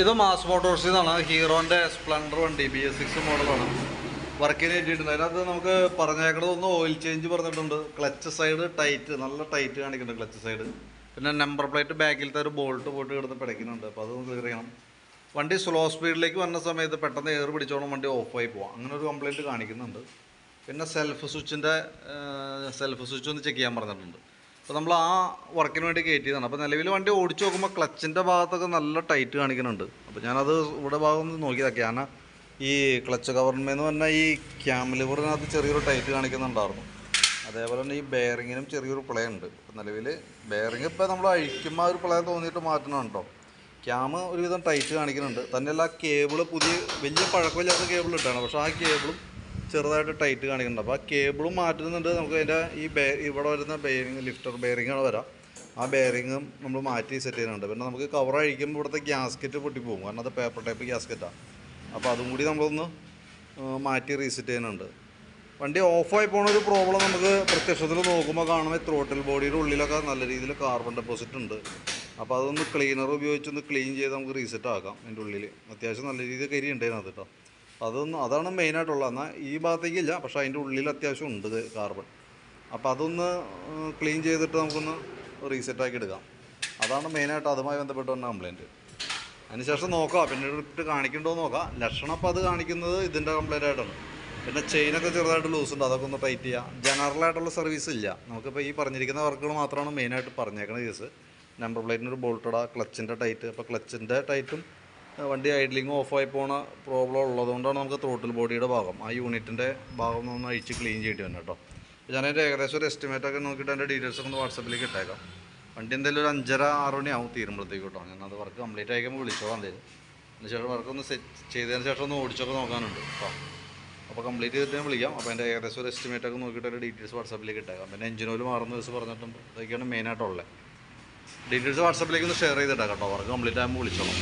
ഇത് മാസ് മോട്ടോഴ്സിൽ നിന്നാണ് ഹീറോന്റെ സ്പ്ലൻഡർ വണ്ടി ബി എസ് സിക്സ് മോഡലാണ് വർക്കിന് വേണ്ടിയിട്ടുണ്ട് അതിനകത്ത് നമുക്ക് പറഞ്ഞേക്കണത് ഒന്ന് ഓയിൽ ചേഞ്ച് പറഞ്ഞിട്ടുണ്ട്. ക്ലച്ച് സൈഡ് ടൈറ്റ് നല്ല ടൈറ്റ് കാണിക്കുന്നുണ്ട് ക്ലച്ച് സൈഡ് പിന്നെ നമ്പർ പ്ലേറ്റ് ബാക്കിലത്തെ ഒരു ബോൾട്ട് പോയിട്ട് കിടന്ന് പിടയ്ക്കുന്നുണ്ട്. അപ്പോൾ അതൊന്ന് ക്ലിയർ ചെയ്യണം. വണ്ടി സ്ലോ സ്പീഡിലേക്ക് വന്ന സമയത്ത് പെട്ടെന്ന് എയർ പിടിച്ചോണം വണ്ടി ഓഫായി പോവാം. അങ്ങനെ ഒരു കംപ്ലയിന്റ് കാണിക്കുന്നുണ്ട്. പിന്നെ സെൽഫ് സ്വിച്ചിന്റെ സെൽഫ് സ്വിച്ച് ഒന്ന് ചെക്ക് ചെയ്യാൻ പറഞ്ഞിട്ടുണ്ട്. അപ്പോൾ നമ്മൾ ആ വർക്കിന് വേണ്ടി കയറ്റിയതാണ് അപ്പോൾ നിലവിൽ വണ്ടി ഓടിച്ച് നോക്കുമ്പോൾ ക്ലച്ചിന്റെ ഭാഗത്തൊക്കെ നല്ല ടൈറ്റ് കാണിക്കുന്നുണ്ട്. അപ്പോൾ ഞാനത് ഇവിടെ ഭാഗം ഒന്ന് ഞാൻ ഈ ക്ലച്ച് കവറിന്മേന്ന് പറഞ്ഞാൽ ഈ ക്യാമിലിവറിനകത്ത് ചെറിയൊരു ടൈറ്റ് കാണിക്കുന്നുണ്ടായിരുന്നു. അതേപോലെ തന്നെ ഈ ബെയറിങ്ങിനും ചെറിയൊരു പ്ലേ ഉണ്ട് അപ്പോൾ നിലവിൽ ബെയറിങ് ഇപ്പോൾ നമ്മൾ അഴിക്കുമ്പോൾ ഒരു പ്ലേ തോന്നിയിട്ട് മാറ്റണം കേട്ടോ. ക്യാമ് ഒരുവിധം ടൈറ്റ് കാണിക്കുന്നുണ്ട്. തന്നെയല്ല ആ കേബിൾ പുതിയ വലിയ പഴക്കമില്ലാത്ത കേബിൾ ഇട്ടാണ്. പക്ഷേ ആ കേബിളും ചെറുതായിട്ട് ടൈറ്റ് കാണിക്കുന്നുണ്ട്. അപ്പോൾ ആ കേബിളും മാറ്റുന്നുണ്ട്. നമുക്ക് അതിന്റെ ഈ ബേ ഇവിടെ വരുന്ന ബെയറിങ് ലിഫ്റ്റർ ബെയറിങ്ങാണ് വരാം. ആ ബെയറിങ്ങും നമ്മൾ മാറ്റി സെറ്റ് ചെയ്യുന്നുണ്ട്. പിന്നെ നമുക്ക് കവർ അഴിക്കുമ്പോൾ ഇവിടുത്തെ ഗ്യാസ്കറ്റ് പൊട്ടിപ്പോകും. കാരണം അത് പേപ്പർ ടൈപ്പ് ഗ്യാസ്കറ്റാണ് അപ്പോൾ അതും കൂടി നമ്മളൊന്ന് മാറ്റി റീസെറ്റ് ചെയ്യുന്നുണ്ട്. വണ്ടി ഓഫായി പോണ ഒരു പ്രോബ്ലം നമുക്ക് പ്രത്യക്ഷത്തിൽ നോക്കുമ്പോൾ കാണുമ്പോൾ ത്രോട്ടിൽ ബോഡിയുടെ ഉള്ളിലൊക്കെ നല്ല രീതിയിൽ കാർബൺ ഡെപ്പോസിറ്റ് ഉണ്ട്. അപ്പോൾ അതൊന്ന് ക്ലീനർ ഉപയോഗിച്ചൊന്ന് ക്ലീൻ ചെയ്ത് നമുക്ക് റീസെറ്റ് ആക്കാം. അതിന്റെ ഉള്ളിൽ അത്യാവശ്യം നല്ല രീതിയിൽ കരി ഉണ്ടായിരുന്നു അതിനകത്ത് കേട്ടോ അതൊന്നും അതാണ് മെയിനായിട്ടുള്ളത് എന്നാൽ ഈ ഭാഗത്തേക്കില്ല. പക്ഷേ അതിന്റെ ഉള്ളിൽ അത്യാവശ്യം ഉണ്ട് കാർബൺ അപ്പോൾ അതൊന്ന് ക്ലീൻ ചെയ്തിട്ട് നമുക്കൊന്ന് റീസെറ്റ് ആക്കി എടുക്കാം. അതാണ് മെയിനായിട്ട് അതുമായി ബന്ധപ്പെട്ട് വന്ന കംപ്ലയിന്റ് അതിനുശേഷം നോക്കാം. പിന്നെ ഇട്ട് കാണിക്കണ്ടോ നോക്കാം. ലക്ഷണം അപ്പോൾ അത് കാണിക്കുന്നത് ഇതിന്റെ കംപ്ലയിന്റ് ആയിട്ടാണ്. പിന്നെ ചെയിനൊക്കെ ചെറുതായിട്ട് ലൂസ് ഉണ്ട്. അതൊക്കെ ഒന്ന് ടൈറ്റ് ചെയ്യാം. ജനറലായിട്ടുള്ള സർവീസ് ഇല്ല. നമുക്കിപ്പോൾ ഈ പറഞ്ഞിരിക്കുന്ന വർക്കുകൾ മാത്രമാണ് മെയിനായിട്ട് പറഞ്ഞേക്കുന്ന കേസ് നമ്പർ പ്ലേറ്റിനൊരു ബോൾട്ടട ക്ലച്ചിന്റെ ടൈറ്റ് അപ്പോൾ ക്ലച്ചിന്റെ ടൈറ്റും വണ്ടി ഐഡ്ലിങ് ഓഫായി പോണ പ്രോബ്ലം ഉള്ളതുകൊണ്ടാണ് നമുക്ക് ത്രോട്ടിൽ ബോഡിയുടെ ഭാഗം ആ യൂണിറ്റിന്റെ ഭാഗം ഒന്ന് അഴിച്ച് ക്ലീൻ ചെയ്യേണ്ടി വന്നു കേട്ടോ അപ്പോൾ ഞാനതിന്റെ ഏകദേശം ഒരു എസ്റ്റിമേറ്റ് ഒക്കെ നോക്കിയിട്ട് അതിന്റെ ഡീറ്റെയിൽസ് ഒന്ന് വാട്സപ്പിലേക്ക് ഇട്ടേക്കാം. വണ്ടി എന്തായാലും ഒരു അഞ്ചര ആറ് മണിയാവും തീരുമ്പോഴത്തേക്ക് കേട്ടോ ഞാൻ അത് വർക്ക് കംപ്ലീറ്റ് ആയിക്കുമ്പോൾ വിളിച്ചോളാം എന്തായാലും. അതിനുശേഷം വർക്ക് ഒന്ന് സെറ്റ് ചെയ്തതിന് ശേഷം ഒന്ന് ഓടിച്ചൊക്കെ നോക്കാനുണ്ട് കേട്ടോ അപ്പോൾ കംപ്ലീറ്റ് ചെയ്തിട്ട് ഞാൻ വിളിക്കാം. അപ്പോൾ അതിന്റെ ഏകദേശം ഒരു എസ്റ്റിമേറ്റ് ഒക്കെ നോക്കിയിട്ട് ഒരു ഡീറ്റെയിൽസ് വാട്സപ്പിലേക്ക് ഇട്ടേക്കാം. പിന്നെ എഞ്ചിൻ ഓയിൽ മാറുന്ന ദിവസം പറഞ്ഞിട്ടുണ്ട്. അതൊക്കെയാണ് മെയിനായിട്ടുള്ളത് ഡീറ്റെയിൽസ് വാട്സപ്പിലേക്ക് ഒന്ന് ഷെയർ ചെയ്തിട്ടാണ് കേട്ടോ വർക്ക് കംപ്ലീറ്റ് ആകുമ്പോൾ വിളിച്ചോളാം.